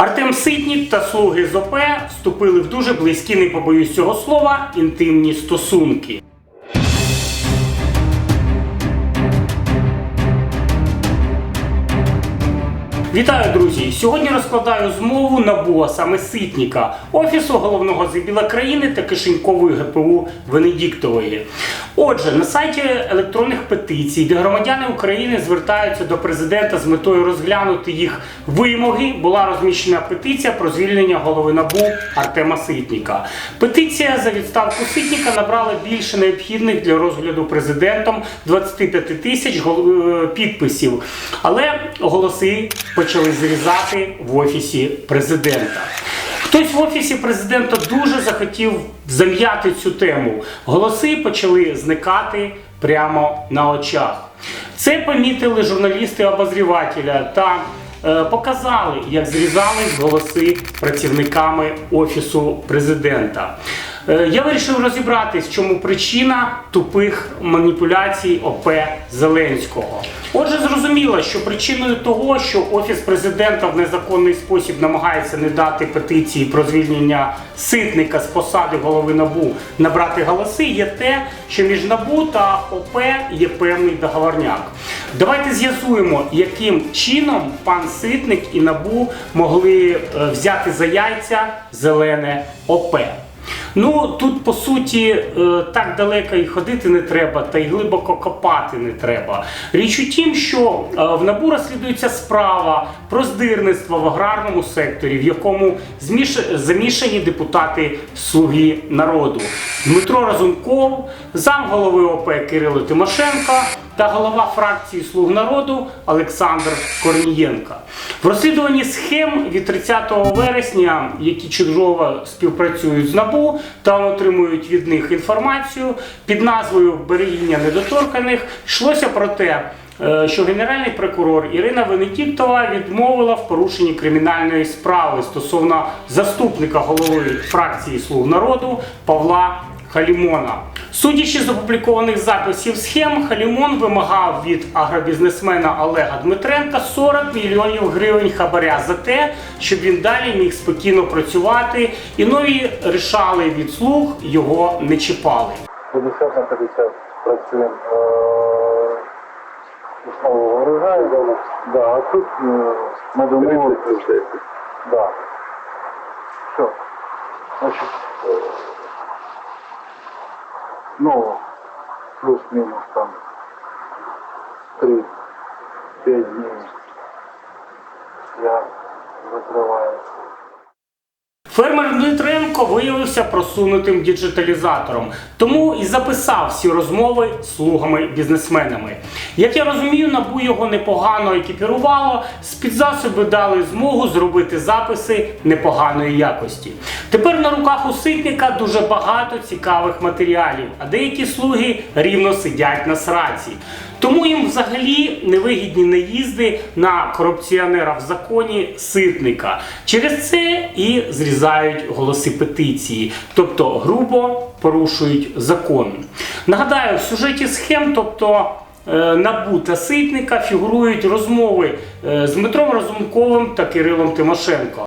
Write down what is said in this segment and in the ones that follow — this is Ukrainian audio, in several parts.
Артем Ситнік та слуги ЗОП вступили в дуже близькі, не побоюсь цього слова, інтимні стосунки. Вітаю, друзі! Сьогодні розкладаю змову НАБУ, а саме Ситніка, Офісу головного зибіла країни та кишенькової ГПУ Венедіктової. Отже, на сайті електронних петицій, де громадяни України звертаються до президента з метою розглянути їх вимоги, була розміщена петиція про звільнення голови НАБУ Артема Ситніка. Петиція за відставку Ситніка набрала більше необхідних для розгляду президентом 25 тисяч е, підписів, але голоси почали зрізати в офісі президента. Хтось в офісі президента дуже захотів зам'яти цю тему. Голоси почали зникати прямо на очах. Це помітили журналісти обозрівателя та е, показали, як зрізались голоси працівниками офісу президента. Е, Я вирішив розібратись, чому причина тупих маніпуляцій ОП Зеленського. Отже, зрозуміло, що причиною того, що офіс президента в незаконний спосіб намагається не дати петиції про звільнення ситника з посади голови набу набрати голоси, є те, що між набу та ОП є певний договорняк. Давайте з'ясуємо, яким чином пан Ситник і набу могли е, взяти за яйця зелене ОП. Ну тут по суті е, так далеко і ходити не треба, та й глибоко копати не треба. Річ у тім, що е, в НАБУ розслідується справа про здирництво в аграрному секторі, в якому зміш- замішані депутати Слуги народу Дмитро Разумков, замголови ОП Кирило Тимошенко та голова фракції Слуг народу Олександр Корнієнко. В розслідуванні схем від 30 вересня, які чудово співпрацюють з НАБУ та отримують від них інформацію під назвою Берегіння недоторканих, йшлося про те. е, Що генеральний прокурор Ірина Венедіктова відмовила в порушенні кримінальної справи стосовно заступника голови фракції Слуг народу Павла Халімона. Судячи з опублікованих записів схем, Халімон вимагав від агробізнесмена Олега Дмитренка 40 мільйонів гривень хабаря за те, щоб він далі міг спокійно працювати, і нові рішали від слуг його не чіпали. 50 на 50 працюємо. Е, Основу виражаємо. Да, а тут е, ми домовилися. Да. Все. Значить, е, ну, плюс-мінус там 3-5 днів я закриваю. Фермер Дмитренко виявився просунутим діджиталізатором, тому і записав всі розмови з слугами-бізнесменами. Як я розумію, набу його непогано екіпірувало, спецзасоби дали змогу зробити записи непоганої якості. Тепер на руках у ситника дуже багато цікавих матеріалів, а деякі слуги рівно сидять на сраці. Тому їм взагалі невигідні наїзди на корупціонера в законі ситника. Через це і зрізають голоси петиції, тобто грубо порушують закон. Нагадаю, в сюжеті схем, тобто е, Набу та Ситника фігурують розмови е, з Дмитром Разумковим та Кирилом Тимошенко.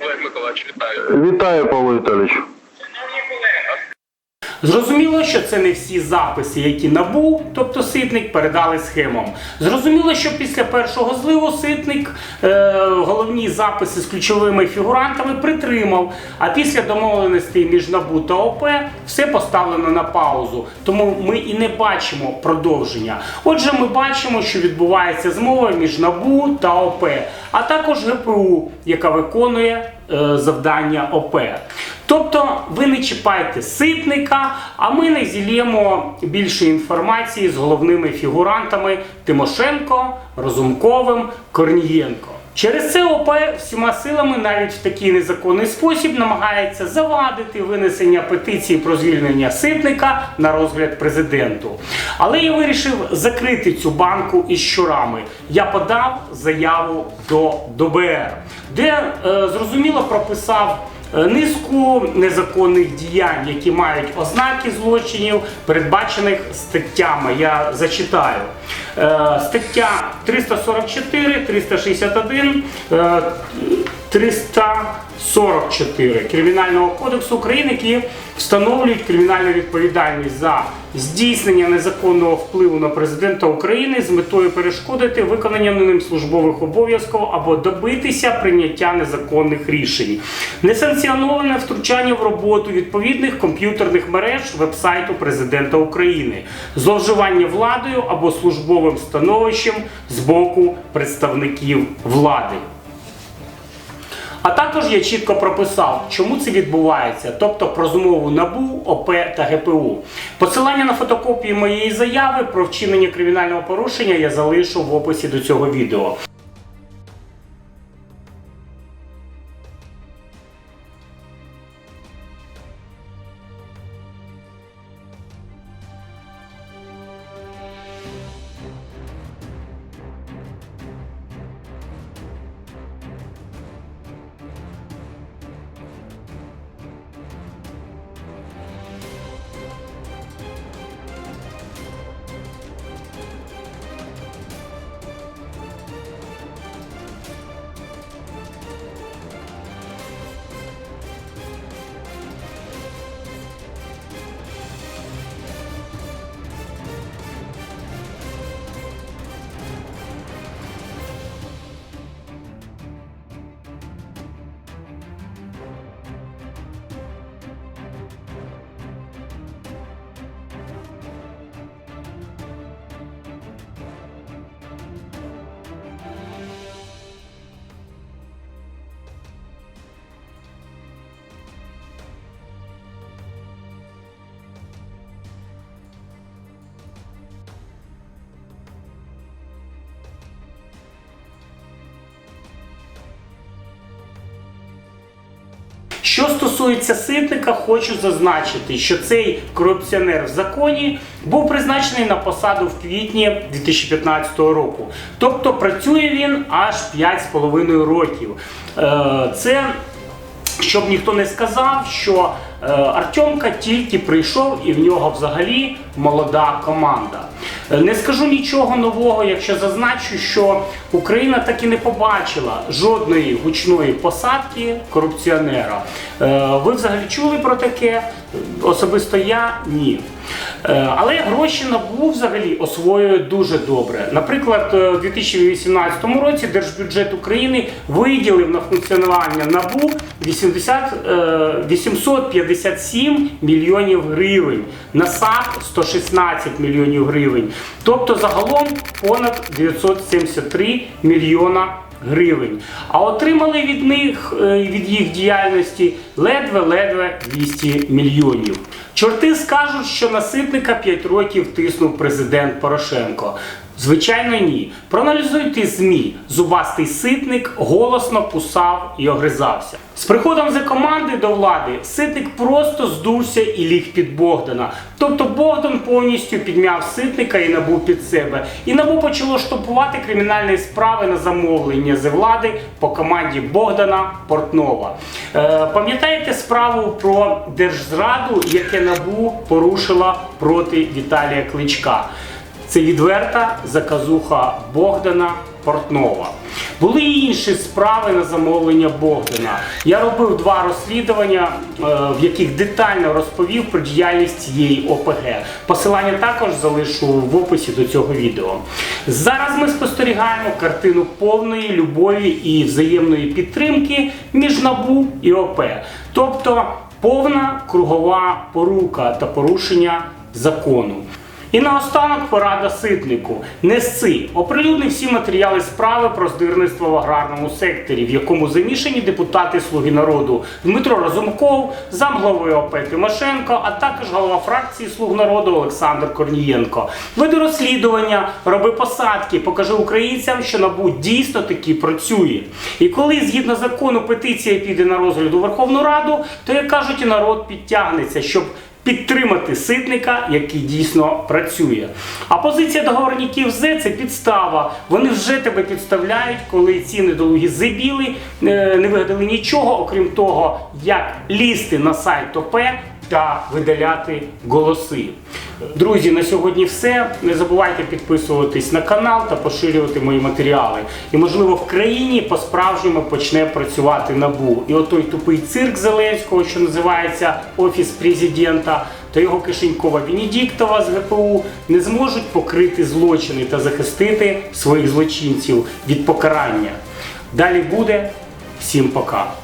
Олег Миколаївич, вітаю. Вітаю, Павло Віталійович. Зрозуміло, що це не всі записи, які набув, тобто ситник, передали схемам. Зрозуміло, що після першого зливу ситник е, головні записи з ключовими фігурантами притримав. А після домовленостей між НАБУ та ОП все поставлено на паузу. Тому ми і не бачимо продовження. Отже, ми бачимо, що відбувається змова між НАБУ та ОП, а також ГПУ, яка виконує завдання ОП. Тобто ви не чіпайте ситника, а ми не зілємо більше інформації з головними фігурантами Тимошенко, Розумковим, Корнієнко. Через це ОП всіма силами навіть в такий незаконний спосіб намагається завадити винесення петиції про звільнення ситника на розгляд президенту. Але я вирішив закрити цю банку із щурами. Я подав заяву до ДБР, де е, зрозуміло прописав. Е, Низку незаконних діянь, які мають ознаки злочинів, передбачених статтями. Я зачитаю. Е, Стаття 344, 361, е, 344 Кримінального кодексу України, які встановлюють кримінальну відповідальність за здійснення незаконного впливу на президента України з метою перешкодити виконання ним службових обов'язків або добитися прийняття незаконних рішень, несанкціоноване втручання в роботу відповідних комп'ютерних мереж вебсайту президента України, зловживання владою або службовим становищем з боку представників влади. А також я чітко прописав, чому це відбувається, тобто про змову НАБУ, ОП та ГПУ. Посилання на фотокопії моєї заяви про вчинення кримінального порушення я залишу в описі до цього відео. Що стосується ситника, хочу зазначити, що цей корупціонер в законі був призначений на посаду в квітні 2015 року. Тобто працює він аж 5,5 років. Е, Це щоб ніхто не сказав, що Артемка тільки прийшов і в нього взагалі молода команда. Е, Не скажу нічого нового, якщо зазначу, що Україна так і не побачила жодної гучної посадки корупціонера. Е, Ви взагалі чули про таке? Особисто я ні. Е, Але гроші НАБУ взагалі освоює дуже добре. Наприклад, е, у 2018 році Держбюджет України виділив на функціонування НАБУ 80, е, 857 мільйонів гривень, на САП 116 мільйонів гривень. Тобто загалом понад 973 мільйона гривень. А отримали від них е, від їх діяльності ледве-ледве 200 мільйонів. Чорти скажуть, що на ситника 5 років тиснув президент Порошенко. Звичайно, ні. Проаналізуйте ЗМІ. Зубастий ситник голосно кусав і огризався. З приходом за команди до влади ситник просто здувся і ліг під Богдана. Тобто Богдан повністю підмяв ситника і набув під себе. І набу почало штопувати кримінальні справи на замовлення з влади по команді Богдана Портнова. Е, пам'ятаєте справу про держзраду, яке набу порушила проти Віталія Кличка? Це відверта заказуха Богдана Портнова. Були і інші справи на замовлення Богдана. Я робив два розслідування, е, в яких детально розповів про діяльність цієї ОПГ. Посилання також залишу в описі до цього відео. Зараз ми спостерігаємо картину повної любові і взаємної підтримки між НАБУ і ОП. Тобто повна кругова порука та порушення закону. І наостанок порада ситнику. Не сци. Оприлюднив всі матеріали справи про здирництво в аграрному секторі, в якому замішані депутати Слуги народу Дмитро Разумков, замглавою ОП Тимошенко, а також голова фракції Слуг народу Олександр Корнієнко. Веди розслідування, роби посадки, покажи українцям, що НАБУ дійсно таки працює. І коли згідно закону петиція піде на розгляд у Верховну Раду, то як кажуть, і народ підтягнеться, щоб підтримати ситника, який дійсно працює. А позиція договорників З це підстава. Вони вже тебе підставляють, коли ці недолугі зибіли, е, не вигадали нічого, окрім того, як лізти на сайт ОП та видаляти голоси. Друзі, на сьогодні все. Не забувайте підписуватись на канал та поширювати мої матеріали. І можливо в країні по-справжньому почне працювати набу. І отой тупий цирк Зеленського, що називається Офіс президента, та його кишенькова Венедіктова з ГПУ не зможуть покрити злочини та захистити своїх злочинців від покарання. Далі буде. Всім пока.